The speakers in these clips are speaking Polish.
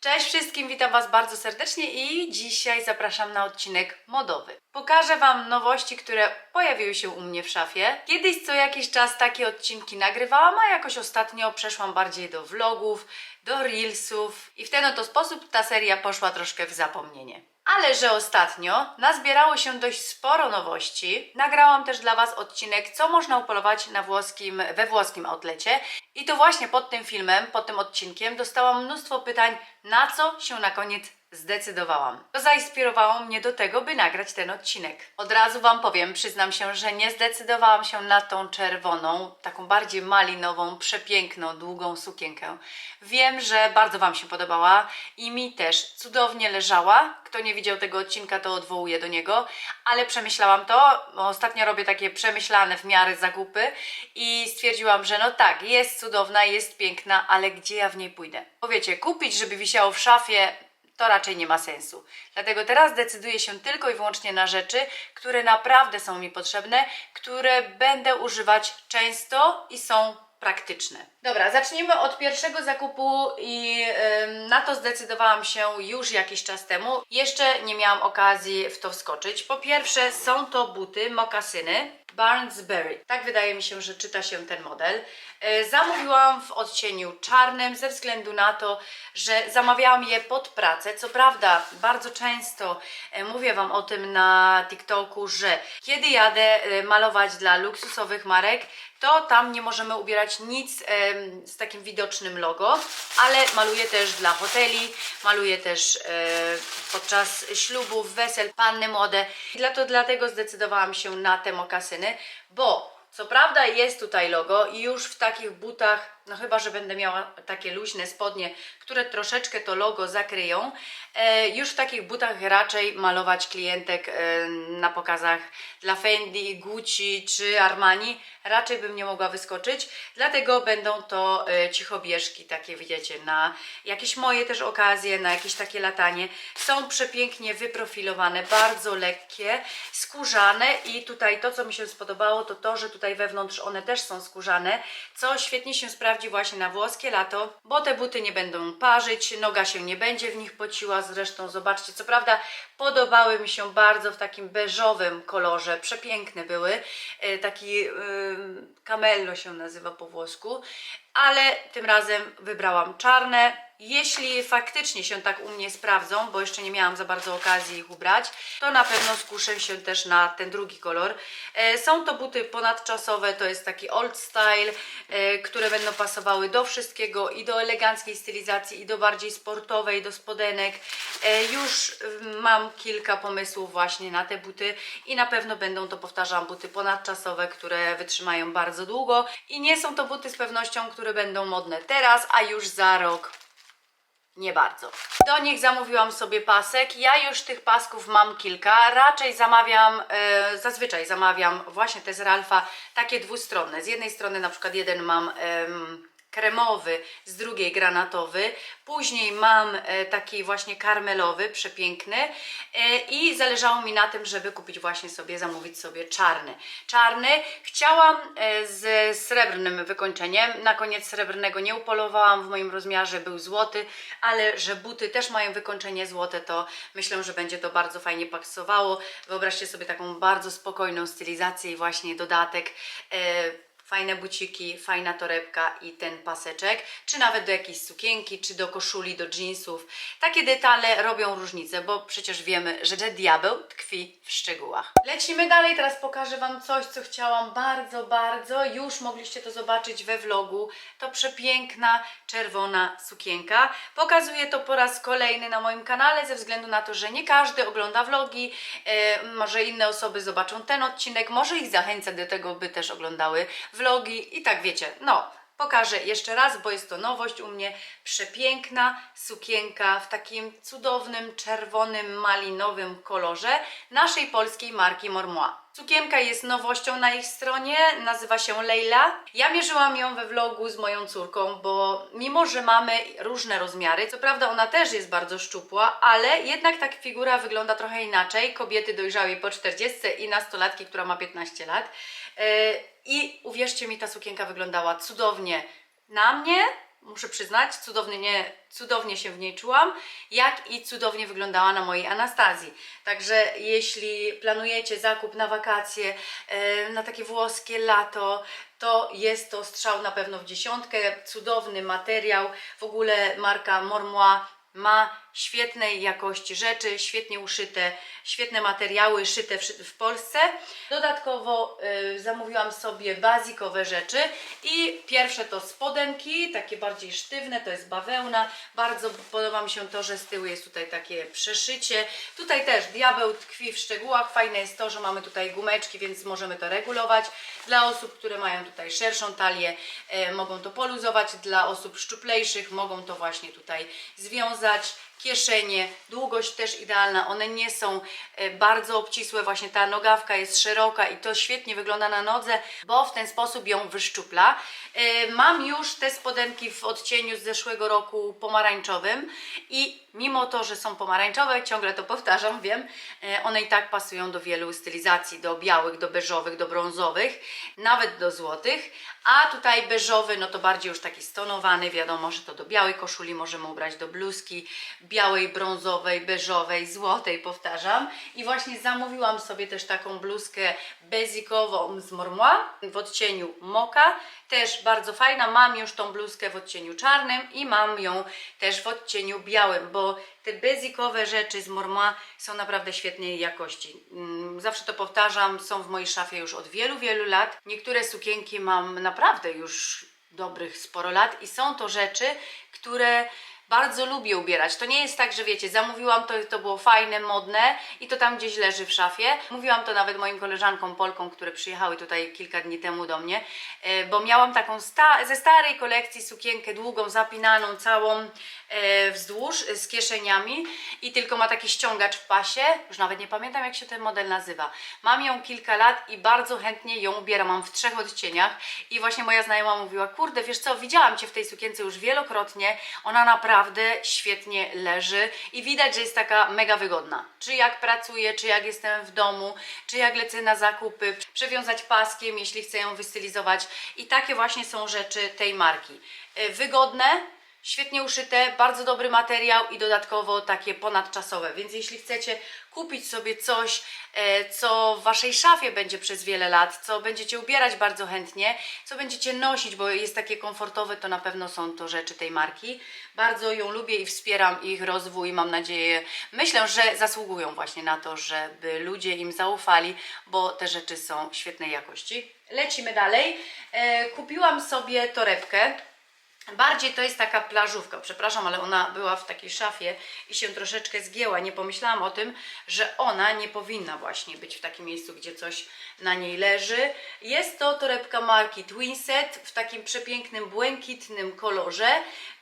Cześć wszystkim, witam Was bardzo serdecznie i dzisiaj zapraszam na odcinek modowy. Pokażę Wam nowości, które pojawiły się u mnie w szafie. Kiedyś co jakiś czas takie odcinki nagrywałam, a jakoś ostatnio przeszłam bardziej do vlogów, do reelsów i w ten oto sposób ta seria poszła troszkę w zapomnienie. Ale że ostatnio nazbierało się dość sporo nowości, nagrałam też dla Was odcinek, co można upolować na włoskim, we włoskim outlecie. I to właśnie pod tym filmem, pod tym odcinkiem dostałam mnóstwo pytań, na co się na koniec zdecydowałam. To zainspirowało mnie do tego, by nagrać ten odcinek. Od razu Wam powiem, przyznam się, że nie zdecydowałam się na tą czerwoną, taką bardziej malinową, przepiękną, długą sukienkę. Wiem, że bardzo Wam się podobała i mi też cudownie leżała. Kto nie widział tego odcinka, to odwołuję do niego, ale przemyślałam to. Ostatnio robię takie przemyślane w miarę zakupy i stwierdziłam, że no tak, jest cudowna, jest piękna, ale gdzie ja w niej pójdę? Powiecie, kupić, żeby wisiało w szafie, to raczej nie ma sensu. Dlatego teraz decyduję się tylko i wyłącznie na rzeczy, które naprawdę są mi potrzebne, które będę używać często i są praktyczne. Dobra, zacznijmy od pierwszego zakupu i ym, na to zdecydowałam się już jakiś czas temu. Jeszcze nie miałam okazji w to wskoczyć. Po pierwsze są to buty, mokasyny Barnesbury. Tak wydaje mi się, że czyta się ten model. E, Zamówiłam w odcieniu czarnym ze względu na to, że zamawiałam je pod pracę. Co prawda, bardzo często e, mówię Wam o tym na TikToku, że kiedy jadę e, malować dla luksusowych marek, to tam nie możemy ubierać nic z takim widocznym logo, ale maluję też dla hoteli, maluję też podczas ślubów, wesel, panny młode. I dlatego zdecydowałam się na te mokasyny, bo co prawda jest tutaj logo i już w takich butach, no chyba, że będę miała takie luźne spodnie, które troszeczkę to logo zakryją, e, już w takich butach raczej malować klientek e, na pokazach dla Fendi, Gucci czy Armani raczej bym nie mogła wyskoczyć, dlatego będą to e, cichobieżki takie widzicie na jakieś moje też okazje, na jakieś takie latanie. Są przepięknie wyprofilowane, bardzo lekkie, skórzane i tutaj to co mi się spodobało to to, że tutaj wewnątrz one też są skórzane, co świetnie się sprawdzi właśnie na włoskie lato, bo te buty nie będą parzyć, noga się nie będzie w nich pociła, zresztą zobaczcie, co prawda podobały mi się bardzo w takim beżowym kolorze, przepiękne były, e, taki ym, camello się nazywa po włosku, ale tym razem wybrałam czarne. Jeśli faktycznie się tak u mnie sprawdzą, bo jeszcze nie miałam za bardzo okazji ich ubrać, to na pewno skuszę się też na ten drugi kolor. E, są to buty ponadczasowe, to jest taki old style, e, które będą pasowały do wszystkiego i do eleganckiej stylizacji, i do bardziej sportowej, do spodenek. E, już mm, mam kilka pomysłów właśnie na te buty i na pewno będą to, powtarzam, buty ponadczasowe, które wytrzymają bardzo długo i nie są to buty z pewnością, które będą modne teraz, a już za rok nie bardzo. Do nich zamówiłam sobie pasek. Ja już tych pasków mam kilka. Raczej zamawiam, e, zazwyczaj zamawiam właśnie te z Ralfa, takie dwustronne. Z jednej strony na przykład jeden mam em, kremowy, z drugiej granatowy. Później mam e, taki właśnie karmelowy, przepiękny e, i zależało mi na tym, żeby kupić właśnie sobie, zamówić sobie czarny. Czarny chciałam e, z srebrnym wykończeniem. Na koniec srebrnego nie upolowałam, w moim rozmiarze był złoty, ale że buty też mają wykończenie złote, to myślę, że będzie to bardzo fajnie pasowało. Wyobraźcie sobie taką bardzo spokojną stylizację i właśnie dodatek. Fajne buciki, fajna torebka i ten paseczek, czy nawet do jakiejś sukienki, czy do koszuli, do jeansów. Takie detale robią różnicę, bo przecież wiemy, że diabeł tkwi w szczegółach. Lecimy dalej, teraz pokażę Wam coś, co chciałam bardzo, bardzo. Już mogliście to zobaczyć we vlogu. To przepiękna, czerwona sukienka. Pokazuję to po raz kolejny na moim kanale, ze względu na to, że nie każdy ogląda vlogi. E, może inne osoby zobaczą ten odcinek, może ich zachęcę do tego, by też oglądały vlogi i tak wiecie, no pokażę jeszcze raz, bo jest to nowość u mnie, przepiękna sukienka w takim cudownym, czerwonym, malinowym kolorze naszej polskiej marki Mormois. Sukienka jest nowością na ich stronie, nazywa się Leila. Ja mierzyłam ją we vlogu z moją córką, bo mimo, że mamy różne rozmiary, co prawda ona też jest bardzo szczupła, ale jednak ta figura wygląda trochę inaczej. Kobiety dojrzałej po 40 i nastolatki, która ma 15 lat. Yy, I uwierzcie mi, ta sukienka wyglądała cudownie na mnie muszę przyznać, cudownie, nie, cudownie się w niej czułam, jak i cudownie wyglądała na mojej Anastazji. Także jeśli planujecie zakup na wakacje, e, na takie włoskie lato, to jest to strzał na pewno w dziesiątkę. Cudowny materiał. W ogóle marka Mormois ma świetnej jakości rzeczy, świetnie uszyte, świetne materiały szyte w, Polsce. Dodatkowo y, zamówiłam sobie bazikowe rzeczy i pierwsze to spodenki, takie bardziej sztywne, to jest bawełna. Bardzo podoba mi się to, że z tyłu jest tutaj takie przeszycie. Tutaj też diabeł tkwi w szczegółach. Fajne jest to, że mamy tutaj gumeczki, więc możemy to regulować. Dla osób, które mają tutaj szerszą talię, e, mogą to poluzować. Dla osób szczuplejszych mogą to właśnie tutaj związać pokazać kieszenie, długość też idealna, one nie są e, bardzo obcisłe, właśnie ta nogawka jest szeroka i to świetnie wygląda na nodze, bo w ten sposób ją wyszczupla. E, Mam już te spodenki w odcieniu z zeszłego roku pomarańczowym i mimo to, że są pomarańczowe, ciągle to powtarzam, wiem, e, one i tak pasują do wielu stylizacji, do białych, do beżowych, do brązowych, nawet do złotych, a tutaj beżowy, no to bardziej już taki stonowany, wiadomo, że to do białej koszuli możemy ubrać, do bluzki, białej, brązowej, beżowej, złotej, powtarzam. I właśnie zamówiłam sobie też taką bluzkę basicową z Mormois w odcieniu moka. Też bardzo fajna. Mam już tą bluzkę w odcieniu czarnym i mam ją też w odcieniu białym, bo te basicowe rzeczy z Mormois są naprawdę świetnej jakości. Mm, Zawsze to powtarzam, są w mojej szafie już od wielu, wielu lat. Niektóre sukienki mam naprawdę już dobrych sporo lat i są to rzeczy, które bardzo lubię ubierać. To nie jest tak, że wiecie, zamówiłam to, to było fajne, modne i to tam gdzieś leży w szafie. Mówiłam to nawet moim koleżankom Polkom, które przyjechały tutaj kilka dni temu do mnie, e, bo miałam taką sta ze starej kolekcji sukienkę długą, zapinaną, całą e, wzdłuż e, z kieszeniami i tylko ma taki ściągacz w pasie. Już nawet nie pamiętam, jak się ten model nazywa. Mam ją kilka lat i bardzo chętnie ją ubieram. Mam w trzech odcieniach i właśnie moja znajoma mówiła, kurde, wiesz co, widziałam Cię w tej sukience już wielokrotnie. Ona naprawdę świetnie leży i widać, że jest taka mega wygodna. Czy jak pracuję, czy jak jestem w domu, czy jak lecę na zakupy, przewiązać paskiem, jeśli chcę ją wystylizować. I takie właśnie są rzeczy tej marki. E, Wygodne, Świetnie uszyte, bardzo dobry materiał i dodatkowo takie ponadczasowe. Więc jeśli chcecie kupić sobie coś, e, co w waszej szafie będzie przez wiele lat, co będziecie ubierać bardzo chętnie, co będziecie nosić, bo jest takie komfortowe, to na pewno są to rzeczy tej marki. Bardzo ją lubię i wspieram ich rozwój. Mam nadzieję, myślę, że zasługują właśnie na to, żeby ludzie im zaufali, bo te rzeczy są świetnej jakości. Lecimy dalej. E, kupiłam sobie torebkę. Bardziej to jest taka plażówka, przepraszam, ale ona była w takiej szafie i się troszeczkę zgięła. Nie pomyślałam o tym, że ona nie powinna właśnie być w takim miejscu, gdzie coś na niej leży. Jest to torebka marki Twinset w takim przepięknym, błękitnym kolorze.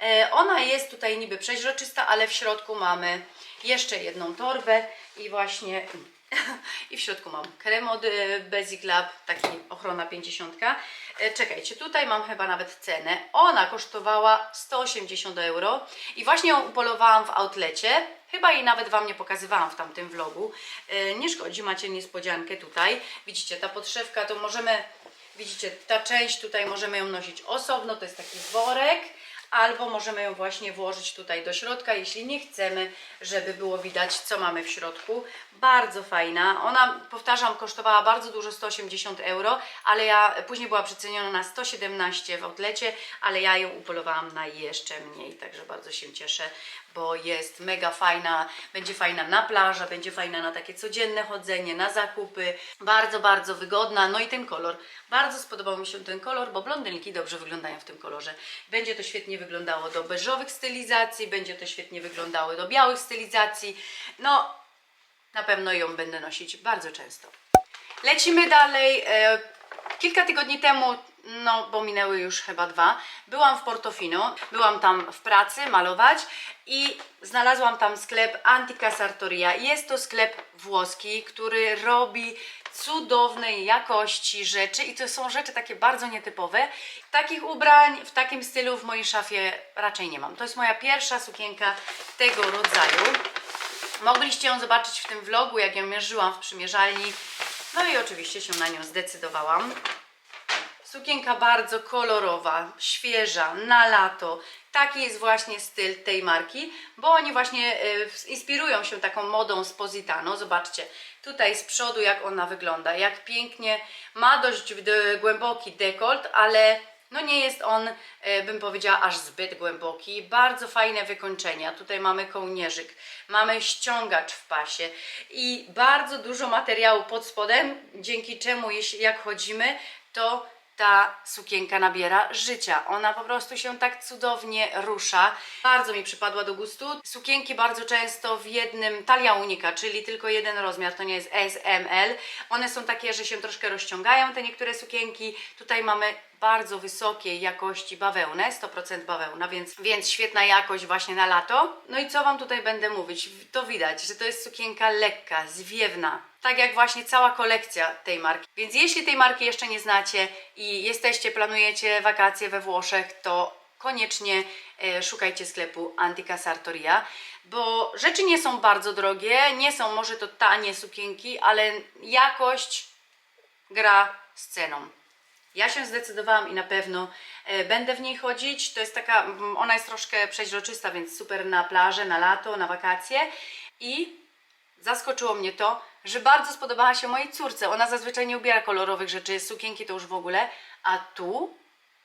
E, ona jest tutaj niby przeźroczysta, ale w środku mamy jeszcze jedną torbę i właśnie i w środku mam krem od e, Basic Lab, taki ochrona 50. E, Czekajcie, tutaj mam chyba nawet cenę. Ona kosztowała 180 euro i właśnie ją upolowałam w outlecie. Chyba jej nawet Wam nie pokazywałam w tamtym vlogu. E, Nie szkodzi, macie niespodziankę tutaj. Widzicie, ta podszewka to możemy, widzicie, ta część tutaj możemy ją nosić osobno, to jest taki worek albo możemy ją właśnie włożyć tutaj do środka, jeśli nie chcemy, żeby było widać, co mamy w środku. Bardzo fajna. Ona, powtarzam, kosztowała bardzo dużo, 180 euro, ale ja później była przeceniona na 117 w outlecie, ale ja ją upolowałam na jeszcze mniej, także bardzo się cieszę, bo jest mega fajna, będzie fajna na plażę, będzie fajna na takie codzienne chodzenie, na zakupy. Bardzo, bardzo wygodna. No i ten kolor. Bardzo spodobał mi się ten kolor, bo blondynki dobrze wyglądają w tym kolorze. Będzie to świetnie wyglądało do beżowych stylizacji, będzie to świetnie wyglądało do białych stylizacji. No, na pewno ją będę nosić bardzo często. Lecimy dalej. E, Kilka tygodni temu, no bo minęły już chyba dwa, byłam w Portofino, byłam tam w pracy malować i znalazłam tam sklep Antica Sartoria. Jest to sklep włoski, który robi cudownej jakości rzeczy i to są rzeczy takie bardzo nietypowe. Takich ubrań w takim stylu w mojej szafie raczej nie mam. To jest moja pierwsza sukienka tego rodzaju. Mogliście ją zobaczyć w tym vlogu, jak ją mierzyłam w przymierzalni. No i oczywiście się na nią zdecydowałam. Sukienka bardzo kolorowa, świeża, na lato. Taki jest właśnie styl tej marki, bo oni właśnie e, inspirują się taką modą z Positano. Zobaczcie, tutaj z przodu jak ona wygląda, jak pięknie, ma dość głęboki dekolt, ale no nie jest on, e, bym powiedziała, aż zbyt głęboki. Bardzo fajne wykończenia. Tutaj mamy kołnierzyk, mamy ściągacz w pasie i bardzo dużo materiału pod spodem, dzięki czemu jeśli jak chodzimy, to ta sukienka nabiera życia. Ona po prostu się tak cudownie rusza. Bardzo mi przypadła do gustu. Sukienki bardzo często w jednym, talia unika, czyli tylko jeden rozmiar, to nie jest S, M, L. One są takie, że się troszkę rozciągają, te niektóre sukienki. Tutaj mamy bardzo wysokiej jakości bawełnę, 100% bawełna, więc, więc świetna jakość właśnie na lato. No i co Wam tutaj będę mówić? To widać, że to jest sukienka lekka, zwiewna. Tak jak właśnie cała kolekcja tej marki. Więc jeśli tej marki jeszcze nie znacie i jesteście, planujecie wakacje we Włoszech, to koniecznie e, szukajcie sklepu Antica Sartoria, bo rzeczy nie są bardzo drogie, nie są może to tanie sukienki, ale jakość gra z ceną. Ja się zdecydowałam i na pewno e, będę w niej chodzić. To jest taka, ona jest troszkę przeźroczysta, więc super na plażę, na lato, na wakacje. I zaskoczyło mnie to, że bardzo spodobała się mojej córce. Ona zazwyczaj nie ubiera kolorowych rzeczy, sukienki to już w ogóle, a tu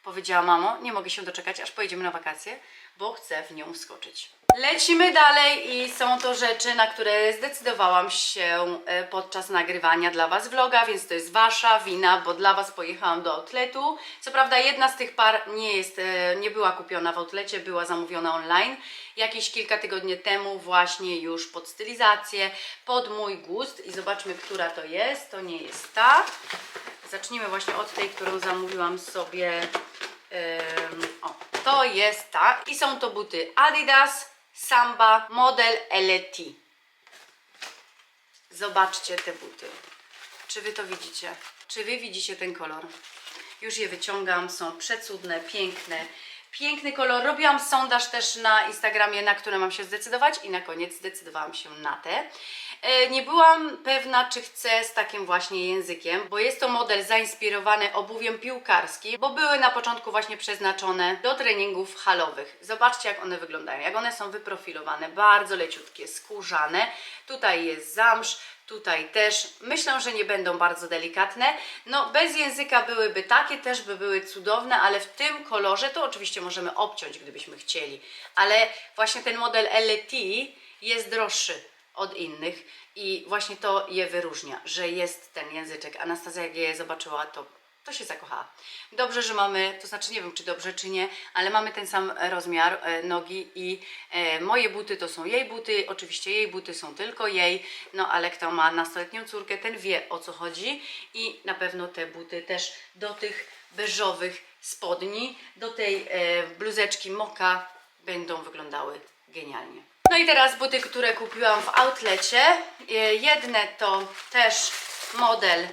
powiedziała mamo, nie mogę się doczekać, aż pojedziemy na wakacje, bo chcę w nią wskoczyć. Lecimy dalej i są to rzeczy, na które zdecydowałam się e, podczas nagrywania dla Was vloga, więc to jest Wasza wina, bo dla Was pojechałam do outletu. Co prawda jedna z tych par nie jest, e, nie była kupiona w outlecie, była zamówiona online. Jakieś kilka tygodni temu właśnie już pod stylizację, pod mój gust i zobaczmy, która to jest. To nie jest ta. Zacznijmy właśnie od tej, którą zamówiłam sobie. O, to jest ta. I są to buty Adidas Samba model LT. Zobaczcie te buty. Czy wy to widzicie? Czy wy widzicie ten kolor? Już je wyciągam, są przecudne, piękne. Piękny kolor. Robiłam sondaż też na Instagramie, na które mam się zdecydować i na koniec zdecydowałam się na te. E, Nie byłam pewna, czy chcę z takim właśnie językiem, bo jest to model zainspirowany obuwiem piłkarskim, bo były na początku właśnie przeznaczone do treningów halowych. Zobaczcie, jak one wyglądają, jak one są wyprofilowane, bardzo leciutkie, skórzane. Tutaj jest zamsz, tutaj też. Myślę, że nie będą bardzo delikatne. No, bez języka byłyby takie, też by były cudowne, ale w tym kolorze to oczywiście możemy obciąć, gdybyśmy chcieli. Ale właśnie ten model LT jest droższy od innych i właśnie to je wyróżnia, że jest ten języczek. Anastazja jak je zobaczyła, to, to się zakochała. Dobrze, że mamy, to znaczy nie wiem czy dobrze czy nie, ale mamy ten sam rozmiar e, nogi i e, moje buty to są jej buty, oczywiście jej buty są tylko jej, no ale kto ma nastoletnią córkę, ten wie o co chodzi i na pewno te buty też do tych beżowych spodni, do tej e, bluzeczki moka będą wyglądały genialnie. No i teraz buty, które kupiłam w outlecie. E, Jedne to też model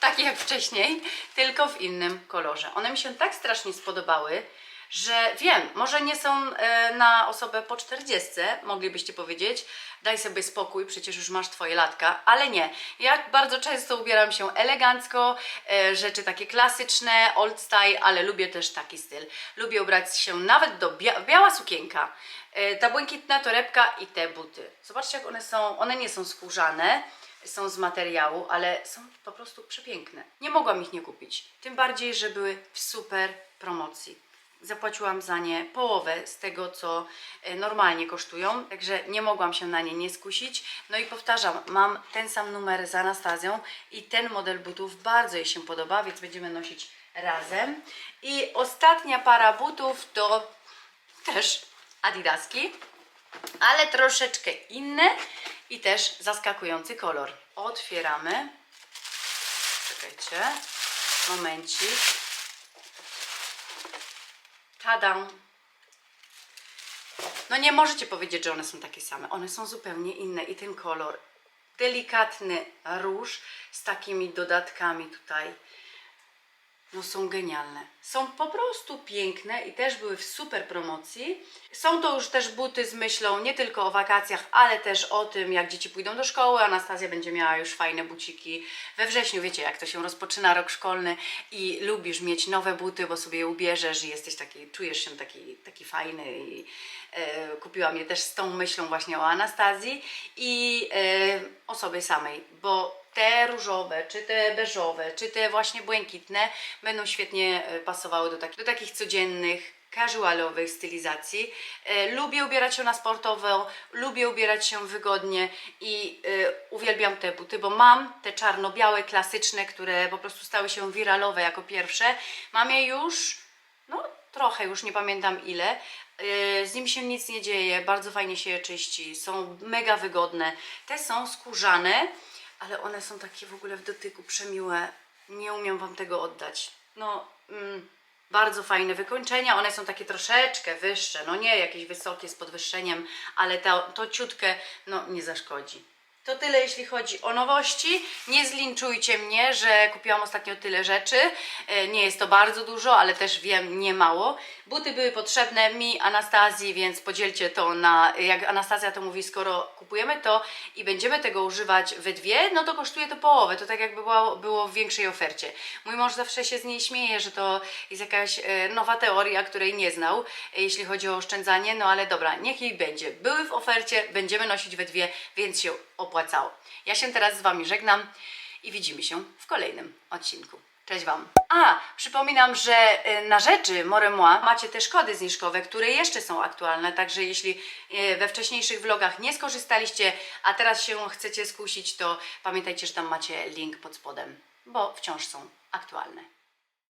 taki jak wcześniej, tylko w innym kolorze. One mi się tak strasznie spodobały, że wiem, może nie są e, na osobę po 40, moglibyście powiedzieć, daj sobie spokój, przecież już masz twoje latka, ale nie. Ja bardzo często ubieram się elegancko, e, rzeczy takie klasyczne, old style, ale lubię też taki styl. Lubię ubrać się nawet do bia biała sukienka, e, ta błękitna torebka i te buty. Zobaczcie jak one są, one nie są skórzane, są z materiału, ale są po prostu przepiękne. Nie mogłam ich nie kupić. Tym bardziej, że były w super promocji. Zapłaciłam za nie połowę z tego, co e, normalnie kosztują, także nie mogłam się na nie nie skusić. No i powtarzam, mam ten sam numer z Anastazją i ten model butów bardzo jej się podoba, więc będziemy nosić razem. I ostatnia para butów to też Adidaski ale troszeczkę inne i też zaskakujący kolor. Otwieramy. Czekajcie. Momencik. Tada! No nie możecie powiedzieć, że one są takie same. One są zupełnie inne i ten kolor delikatny róż z takimi dodatkami tutaj no są genialne. Są po prostu piękne i też były w super promocji. Są to już też buty z myślą nie tylko o wakacjach, ale też o tym, jak dzieci pójdą do szkoły. Anastazja będzie miała już fajne buciki. We wrześniu wiecie, jak to się rozpoczyna rok szkolny i lubisz mieć nowe buty, bo sobie je ubierzesz i jesteś taki, czujesz się taki, taki fajny i e, kupiłam je też z tą myślą właśnie o Anastazji i e, o sobie samej, bo te różowe, czy te beżowe, czy te właśnie błękitne będą świetnie e, pasowały do, taki, do takich codziennych, casualowych stylizacji. E, lubię ubierać się na sportową, lubię ubierać się wygodnie i e, uwielbiam te buty, bo mam te czarno-białe, klasyczne, które po prostu stały się wiralowe jako pierwsze. Mam je już, no trochę, już nie pamiętam ile. E, Z nim się nic nie dzieje, bardzo fajnie się je czyści, są mega wygodne. Te są skórzane, ale one są takie w ogóle w dotyku przemiłe. Nie umiem Wam tego oddać. No, mm, bardzo fajne wykończenia. One są takie troszeczkę wyższe, no nie jakieś wysokie z podwyższeniem, ale to, to ciutkę, no nie zaszkodzi. To tyle jeśli chodzi o nowości. Nie zlinczujcie mnie, że kupiłam ostatnio tyle rzeczy. E, Nie jest to bardzo dużo, ale też wiem, nie mało. Buty były potrzebne mi, Anastazji, więc podzielcie to na, jak Anastazja to mówi, skoro kupujemy to i będziemy tego używać we dwie, no to kosztuje to połowę. To tak jakby było, było w większej ofercie. Mój mąż zawsze się z niej śmieje, że to jest jakaś e, nowa teoria, której nie znał, e, jeśli chodzi o oszczędzanie, no ale dobra, niech jej będzie. Były w ofercie, będziemy nosić we dwie, więc się opłacało. Ja się teraz z Wami żegnam i widzimy się w kolejnym odcinku. Cześć Wam. A, przypominam, że e, na rzeczy Moremoi macie też kody zniżkowe, które jeszcze są aktualne, także jeśli e, we wcześniejszych vlogach nie skorzystaliście, a teraz się chcecie skusić, to pamiętajcie, że tam macie link pod spodem, bo wciąż są aktualne.